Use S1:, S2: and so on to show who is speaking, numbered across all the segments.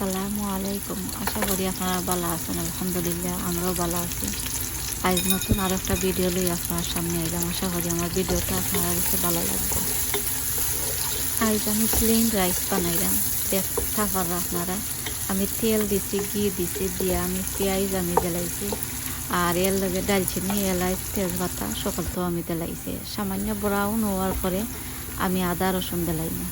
S1: আসসালামু আলাইকুম। আশা করি আপনারা ভালো আছেন, আলহামদুলিল্লাহ আমরাও ভালো আছি। আজ নতুন আর একটা ভিডিও লই আপনার সামনে এলাম। আশা করি আমার ভিডিওটা আপনারা কাছে ভালো লাগবে। আজ আমি প্লেন রাইস বানাইলাম। দেখতে পারা আপনারা। আমি তেল দিছি, ঘি দিছি, দিয়ে আমি পেঁয়াজ আমি দিলাইছি। আর এর লগে ডালচিনি এলাচ, তেজপাতা, সকল তো আমি দিলাইছি। সামান্য ব্রাউন হওয়ার পরে আমি আদা, রসুন দিলাইনি।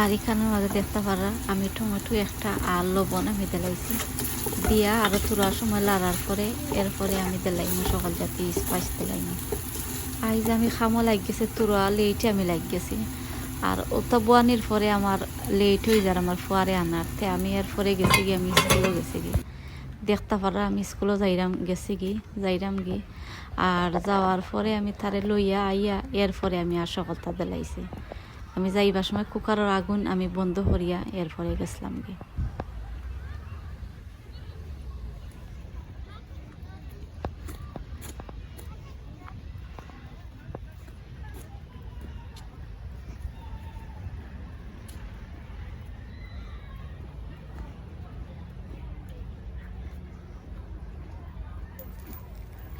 S1: আর এখানের মাঝে দেখতে পারা, আমি টমেটো একটা আর লবণ আমি দিলাইছি। দিয়া আরও তুরার সময় লাড়ার পরে, এরপরে আমি দিলাইনি সকল জাতি স্পাইস দিলাইনি আইজ আমি খামো লাগ গেছে তুরা লেটে আমি লাগ গেছি আর ওটা বোয়ানির পরে আমার লেট হয়ে যায় আমার ফুয়ারে আনার, তে আমি এর পরে গেছি গিয়ে আমি স্কুলও গেছি গিয়ে। দেখতে পারা, আমি স্কুলও যাইরাম, গেছি গি যাইরাম গি আর যাওয়ার পরে আমি তারে লইয়া আইয়া, এরপরে আমি আর সকলটা দিলাইছি। আমি যাইবার সময় কুকারের আগুন আমি বন্ধ করিয়া এরপরে গেছিলাম গে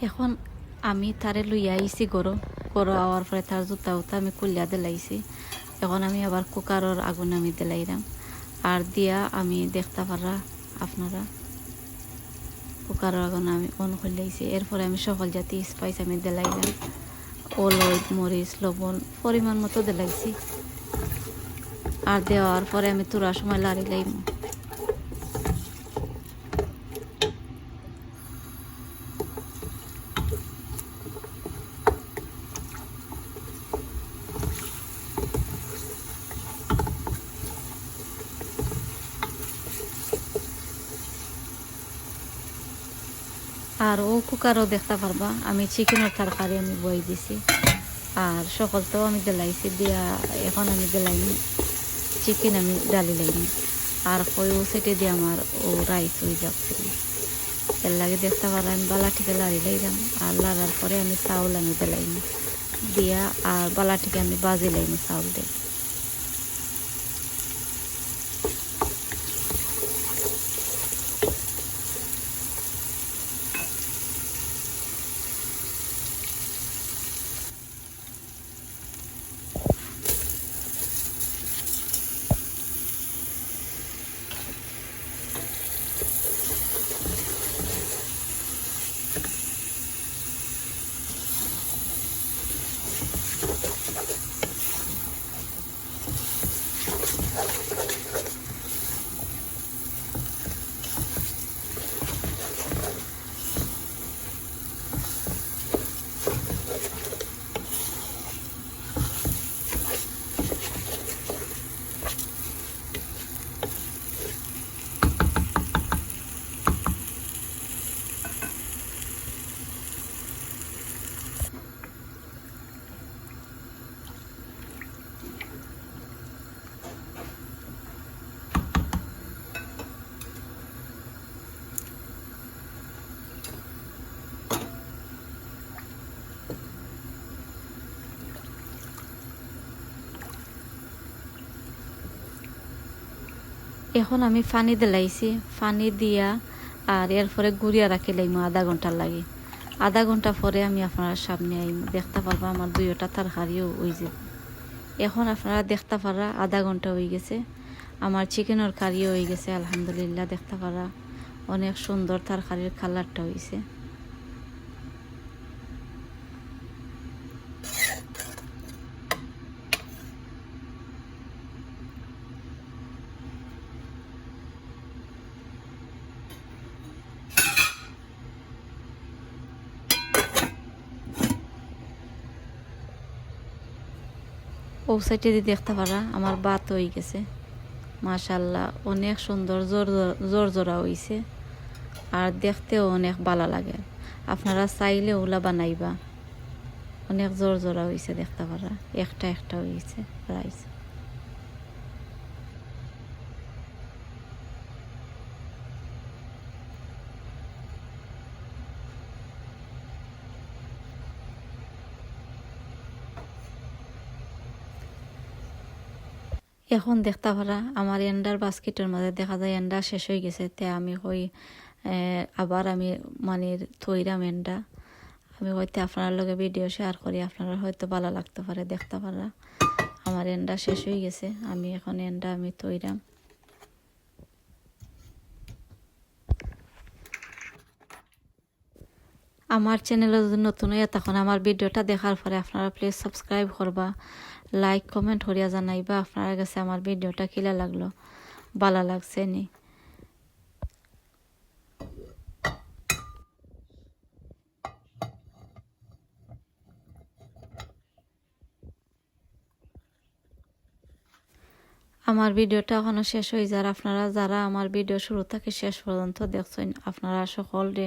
S1: এখন আমি তারে লইয়া আইছি গরো গরো আওয়ার পরে তার জুতা উতা আমি কুলিয়া দিলাইছি। এখন আমি আবার কুকারের আগুন আমি দিলাইলাম। আর দিয়া আমি দেখতে পারা আপনারা। কুকারের আগুন আমি অন করলাইছি এরপরে আমি সকল জাতি স্পাইস আমি দিলাইলাম। অলদ মরিচ, লবণ পরিমাণ মতো দিলাইছি। আর দেওয়ার পরে আমি তোরা সময় লাড়িলাইম আর ও কুকারও দেখতে পারবা। আমি চিকেনের তরকারি আমি বই দিছি। আর সকলটাও আমি দিলাইছি, দিয়া এখন আমি দিলাইনি। চিকেন আমি ডালি লাইনি। আর কই ও সেটে দিয়ে আমার ও রাইস হয়ে যাচ্ছে। এর লাগে দেখতে পারা, আমি বালা থেকে লাড়ি লাইলাম। আর লাড়ার পরে আমি চাউল আমি দিলাইনি। দিয়া আর বালা থেকে আমি বাজি লাইনি চাউল দিয়ে। এখন আমি পানি দিলাইছি, পানি দিয়া আর এরপরে গুড়িয়া রাখি লাইম আধা ঘণ্টার লাগে। আধা ঘণ্টা পরে আমি আপনার সামনে আইম, দেখতে পারবা আমার দুইটা তরকারিও ওই যে। এখন আপনারা দেখতে পারা আধা ঘণ্টা হয়ে গেছে, আমার চিকেনের কারিও হয়ে গেছে, আলহামদুলিল্লাহ দেখতে পারা অনেক সুন্দর তরকারির কালারটা হয়েছে ও সাইডে দিয়ে দেখতে পারা, আমার বাত হয়ে গেছে। মাশাল্লাহ অনেক সুন্দর, জোর জোর, জোরা হয়েছে আর দেখতেও অনেক ভালো লাগে। আপনারা চাইলে ওলা বানাইবা। অনেক জোর জোরা হয়েছে দেখতে পারা, একটা একটা হয়েছে রাইস এখন দেখতে পারা আমার এন্ডার বাস্কেটের মধ্যে দেখা যায় এন্ডা শেষ হয়ে গেছে। তে আমি কই আবার আমি মানে থইরাম এন্ডা। আমি হয়তো আপনার লগে ভিডিও শেয়ার করি আপনারা হয়তো ভালো লাগতে পারে দেখতে পারা আমার এন্ডা শেষ হয়ে গেছে, আমি এখন এন্ডা আমি তৈরাম আমার চ্যানেলে যদি নতুন হয়ে তখন আমার ভিডিওটা দেখার পরে আপনারা প্লিজ সাবস্ক্রাইব করবা লাইক কমেন্ট করিয়া জানাইবা, আপনার কাছে আমার ভিডিওটা কিলা লাগল ভালো লাগছে নি। আমার ভিডিওটা এখনও শেষ হয়ে যার, আপনারা যারা আমার ভিডিও শুরু থেকে শেষ পর্যন্ত দেখছেন, আপনারা সকলরে